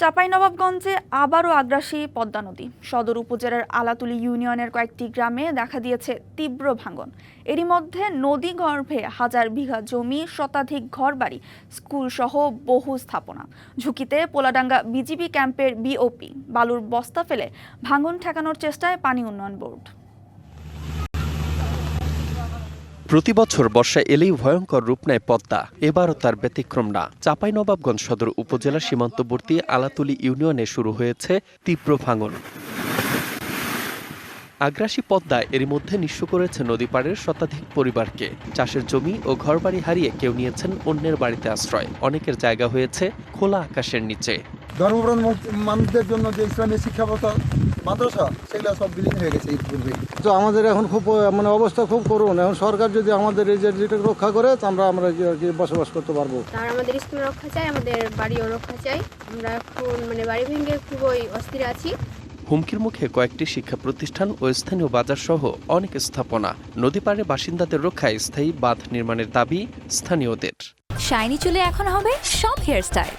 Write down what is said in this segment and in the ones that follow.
চাঁপাইনবাবগঞ্জে আবারও আগ্রাসী পদ্মা নদী। সদর উপজেলার আলাতুলি ইউনিয়নের কয়েকটি গ্রামে দেখা দিয়েছে তীব্র ভাঙন। এরই মধ্যে নদী গর্ভে হাজার বিঘা জমি, শতাধিক ঘরবাড়ি স্কুল সহ বহু স্থাপনা। ঝুঁকিতে পোলাডাঙ্গা বিজিবি ক্যাম্পের বিওপি বালুর বস্তা ফেলে ভাঙন ঠেকানোর চেষ্টায় পানি উন্নয়ন বোর্ড। প্রতি বছর বর্ষা এলেই ভয়ঙ্কর রূপ নেয় পদ্মা। এবারও তার ব্যতিক্রম না। চাঁপাইনবাবগঞ্জ সদর উপজেলা সীমান্তবর্তী আলাতুলি ইউনিয়নে শুরু হয়েছে তীব্র ভাঙন। আগ্রাসী পদ্মা এরই মধ্যে নিঃস্ব করেছে নদী পাড়ের শতাধিক পরিবারকে। চাষের জমি ও ঘরবাড়ি হারিয়ে কেউ নিয়েছেন অন্যের বাড়িতে আশ্রয়। অনেকের জায়গা হয়েছে খোলা আকাশের নিচে। ধর্মপ্রাণ মানুষদের জন্য যে ইসলামী শিক্ষা ব্যবস্থা মাদ্রাসা সেগুলো সব বিলীন হয়ে গেছে এই পূর্বে তো আমাদের এখন খুব মানে অবস্থা খুব করুন এখন সরকার যদি আমাদের এই যে যেটা রক্ষা করে তো আমরা আমরা কি বসবাস করতে পারব। আর আমাদের স্কুল রক্ষা চাই আমাদের বাড়িও রক্ষা চাই। আমরা এখন মানে বাড়ি ভেঙে খুবই অস্থির আছি। হুমকির মুখে কয়েকটি শিক্ষা প্রতিষ্ঠান ও স্থানীয় বাজার সহ অনেক স্থাপনা। নদী পাড়ে বাসিন্দাদের রক্ষায় স্থায়ী বাঁধ নির্মাণের দাবি স্থানীয়দের। শাইনি চুলে এখন হবে সব হেয়ারস্টাইল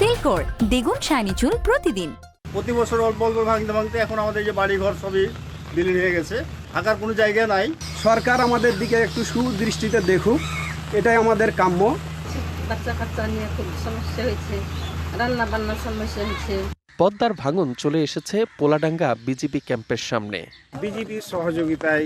সিল্কোর দ্বিগুণ শাইনি চুল প্রতিদিন। প্রতি বছর অল্প অল্প ভাঙতে ভাঙতে এখন আমাদের যে বাড়ি ঘর সবই বিলীন হয়ে গেছে। থাকার কোনো জায়গা নাই। সরকার আমাদের দিকে একটু সুদৃষ্টিতে দেখুক এটাই আমাদের কাম্য। বাচ্চা কাচ্চা নিয়ে খুব সমস্যা হয়েছে রান্না বান্নার সমস্যা হচ্ছে পদ্মার ভাঙন চলে এসেছে পোলাডাঙ্গা বিজিবি ক্যাম্পের সামনে। বিজেপির সহযোগিতায়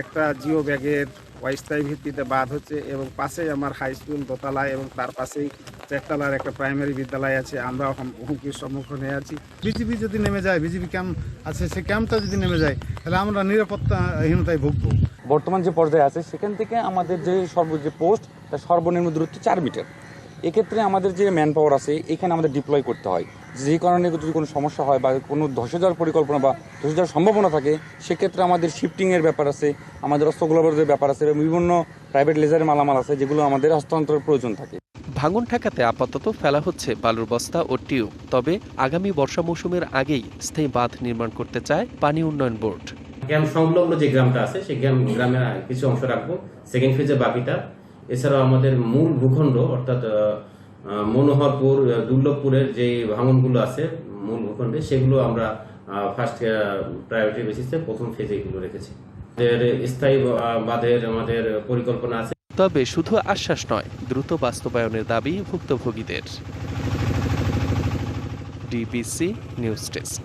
একটা জিও ব্যাগের অস্থায়ী ভিত্তিতে বাদ হচ্ছে এবং পাশেই আমার হাই স্কুল দোতলায় এবং তার পাশেই চারতলার একটা প্রাইমারি বিদ্যালয় আছে। আমরা হুমকির সম্মুখীন হয়ে আছি। বিজেপি যদি নেমে যায় বিজেপি ক্যাম্প আছে, সে ক্যাম্পটা যদি নেমে যায়, তাহলে আমরা নিরাপত্তাহীনতায় ভুগবো। বর্তমান যে পর্যায়ে আছে, সেখান থেকে আমাদের যে সর্ব, যে পোস্ট, তার সর্বনিম্ন দূরত্ব চার মিটার। এক্ষেত্রে আমাদের যে ম্যান পাওয়ার আছে এখানে আমাদের ডিপ্লয় করতে হয়। যে কারণে যদি কোনো সমস্যা হয় বা কোনো ধসে যাওয়ার পরিকল্পনা বা ধসে যাওয়ার সম্ভাবনা থাকে সেক্ষেত্রে আমাদের শিফটিংয়ের ব্যাপার আছে আমাদের অস্ত্রগুলোর ব্যাপার আছে এবং বিভিন্ন প্রাইভেট লেজারের মালামাল আছে যেগুলো আমাদের হস্তান্তরের প্রয়োজন থাকে। ভাঙন ঠেকাতে আপাতত ফেলা হচ্ছে বালুর বস্তা ও টিউব তবে আগামী বর্ষা মৌসুমের আগেই স্থায়ী বাঁধ নির্মাণ করতে চায় পানি উন্নয়ন বোর্ড। গ্রাম সংলগ্ন যে গ্রামটা আছে সেই গ্রাম গ্রামের কিছু অংশ রাখব। সেকেন্ড ফেজে বাকিটা এছাড়াও আমাদের মূল ভূখণ্ড, অর্থাৎ মনোহরপুর দুর্লভপুরের যে ভাঙনগুলো আছে মূল ভূখণ্ডে, সেগুলো আমরা ফার্স্ট প্রায়োরিটি বেসিসে প্রথম ফেজে এগুলো রেখেছি। স্থায়ী বাঁধের আমাদের পরিকল্পনা আছে। তবে শুধু আশ্বাস নয়, দ্রুত বাস্তবায়নের দাবি ভুক্তভোগীদের। DBC news desk.